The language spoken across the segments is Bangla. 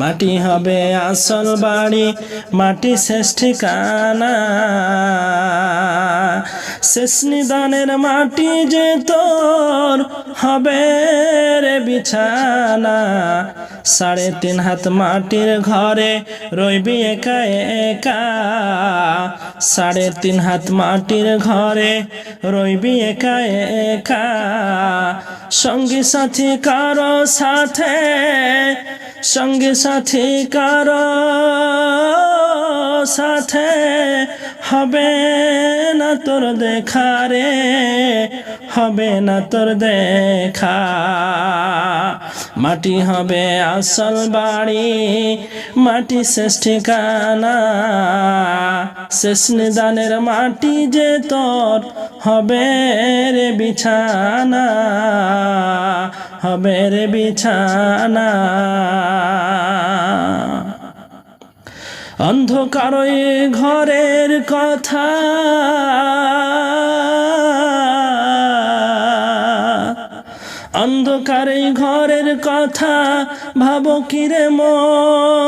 মাটি হবে আসল বাড়ি, মাটি শেষ ঠিকানা। শেষ নিদানের মাটি যে তোর হবে রে বিছানা। সাড়ে তিন হাত মাটির ঘরে রইবি একা একা। সাড়ে তিন হাত মাটির ঘরে রইবি একা একা। সঙ্গী সাথী কারও সাথে সঙ্গী সাথী কারও সাথে হবে না তোর দেখা রে, হবে না তোর দেখা। মাটি হবে আসল বাড়ি, মাটি শেষ শেষ নিদানের মাটি যে তোর হবে রে বিছানা। হবে রে বিছানা। অন্ধকার ঘরের কথা। অন্ধকার ঘরের কথা ভাবো কিরে মন?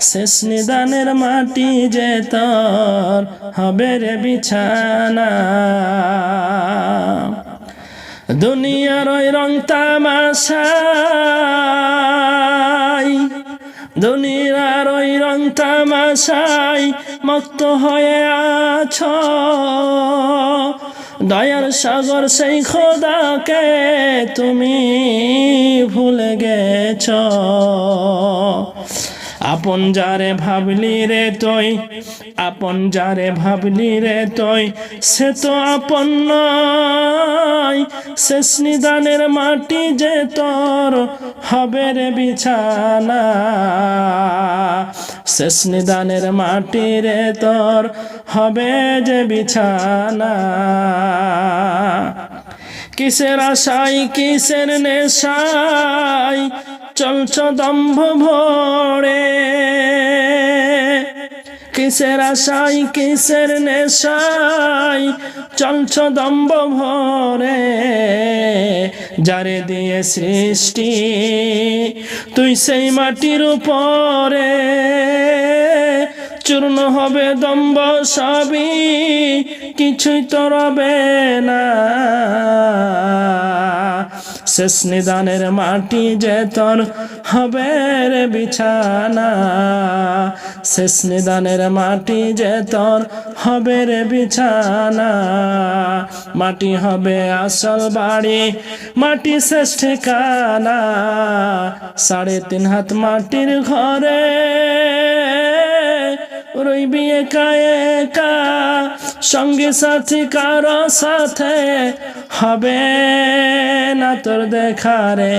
শেষ নিদানের মাটি যে তোর হবে রে বিছানা। দুনিয়ার ওই রং তামাশাই, দুনিয়ার ওই রং তামাশাই মুক্ত হয়ে আছ। দয়ার সাগর সেই খোদাকে তুমি ভুলে গেছ। আপন যারে ভাবলি রে তুই, আপন যারে ভাবলি রে তুই, সে তো আপন নয়। শেষ নিদানের মাটি যে তোর হবে রে বিছানা। শেষ নিদানের মাটি রে তোর হবে যে বিছানা। কিসের আশাই কিসের নেশাই চলছ দম্ভ ভরে কিসের আশাই, কিসের নেশাই চলছ দম্ভ ভরে যারে দিয়ে সৃষ্টি, তুই সেই মাটির উপরে। চূর্ণ হবে দম্ব সবই, কিছুই তো রবে না। শেষ নিদানের মাটি যে তোর হবে রে বিছানা। শেষ নিদানের মাটি যে তোর হবে রে বিছানা। মাটি হবে আসল বাড়ি, মাটি শেষ ঠিকানা। সাড়ে তিন হাত মাটির ঘরে রইবি একা একা। সঙ্গে সাথী কারও সাথে হবে না তোর দেখা রে